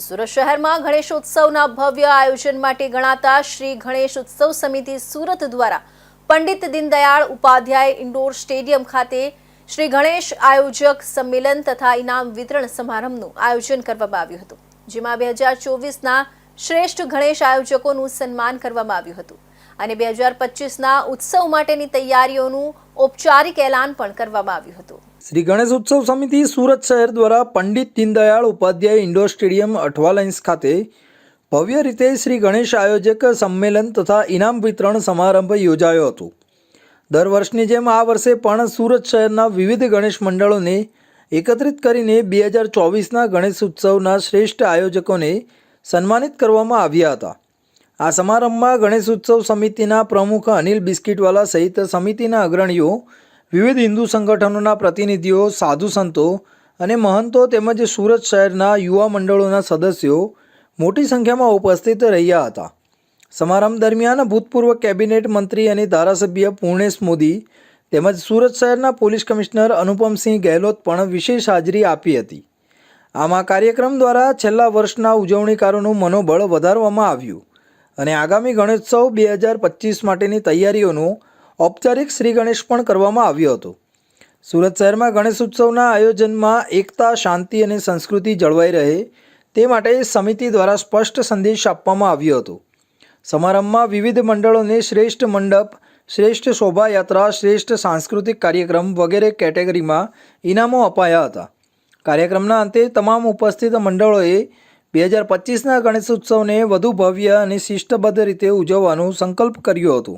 સુરત શહેરમાં ગણેશોત્સવના ભવ્ય આયોજન માટે ગણાતા શ્રી ગણેશ ઉત્સવ સમિતિ સુરત દ્વારા પંડિત દીનદયાળ ઉપાધ્યાય ઇન્ડોર સ્ટેડિયમ ખાતે શ્રી ગણેશ આયોજક સંમેલન તથા ઇનામ વિતરણ સમારંભનું આયોજન કરવામાં આવ્યું હતું, જેમાં બે હજાર ચોવીસના શ્રેષ્ઠ ગણેશ આયોજકોનું સન્માન કરવામાં આવ્યું હતું. અને બે હજાર પચીસના ઉત્સવ માટેની તૈયારીઓનું ઔપચારિક એલાન પણ કરવામાં આવ્યું હતું. શ્રી ગણેશ ઉત્સવ સમિતિ સુરત શહેર દ્વારા પંડિત દીનદયાળ ઉપાધ્યાય ઇન્ડોર સ્ટેડિયમ અઠવાલાઇન્સ ખાતે ભવ્ય રીતે શ્રી ગણેશ આયોજક સંમેલન તથા ઇનામ વિતરણ સમારંભ યોજાયો હતો. દર વર્ષની જેમ આ વર્ષે પણ સુરત શહેરના વિવિધ ગણેશ મંડળોને એકત્રિત કરીને બે હજાર ચોવીસના ગણેશ ઉત્સવના શ્રેષ્ઠ આયોજકોને સન્માનિત કરવામાં આવ્યા હતા. આ સમારંભમાં ગણેશ ઉત્સવ સમિતિના પ્રમુખ અનિલ બિસ્કિટવાલા સહિત સમિતિના અગ્રણીઓ, વિવિધ હિન્દુ સંગઠનોના પ્રતિનિધિઓ, સાધુ સંતો અને મહંતો તેમજ સુરત શહેરના યુવા મંડળોના સદસ્યો મોટી સંખ્યામાં ઉપસ્થિત રહ્યા હતા. સમારંભ દરમિયાન ભૂતપૂર્વ કેબિનેટ મંત્રી અને ધારાસભ્ય પૂર્ણેશ મોદી તેમજ સુરત શહેરના પોલીસ કમિશનર અનુપમસિંહ ગેહલોત પણ વિશેષ હાજરી આપી હતી. આમાં કાર્યક્રમ દ્વારા છેલ્લા વર્ષના ઉજવણીકારોનું મનોબળ વધારવામાં આવ્યું. અને આગામી ગણેશોત્સવ બે હજાર પચીસ માટેની તૈયારીઓનું ઔપચારિક શ્રી ગણેશ પણ કરવામાં આવ્યો હતો. સુરત શહેરમાં ગણેશ ઉત્સવના આયોજનમાં એકતા, શાંતિ અને સંસ્કૃતિ જળવાઈ રહે તે માટે સમિતિ દ્વારા સ્પષ્ટ સંદેશ આપવામાં આવ્યો હતો. સમારંભમાં વિવિધ મંડળોને શ્રેષ્ઠ મંડપ, શ્રેષ્ઠ શોભાયાત્રા, શ્રેષ્ઠ સાંસ્કૃતિક કાર્યક્રમ વગેરે કેટેગરીમાં ઇનામો અપાયા હતા. કાર્યક્રમના અંતે તમામ ઉપસ્થિત મંડળોએ બે હજાર પચીસના ગણેશ ઉત્સવને વધુ ભવ્ય અને શિસ્તબદ્ધ રીતે ઉજવવાનું સંકલ્પ કર્યો હતો.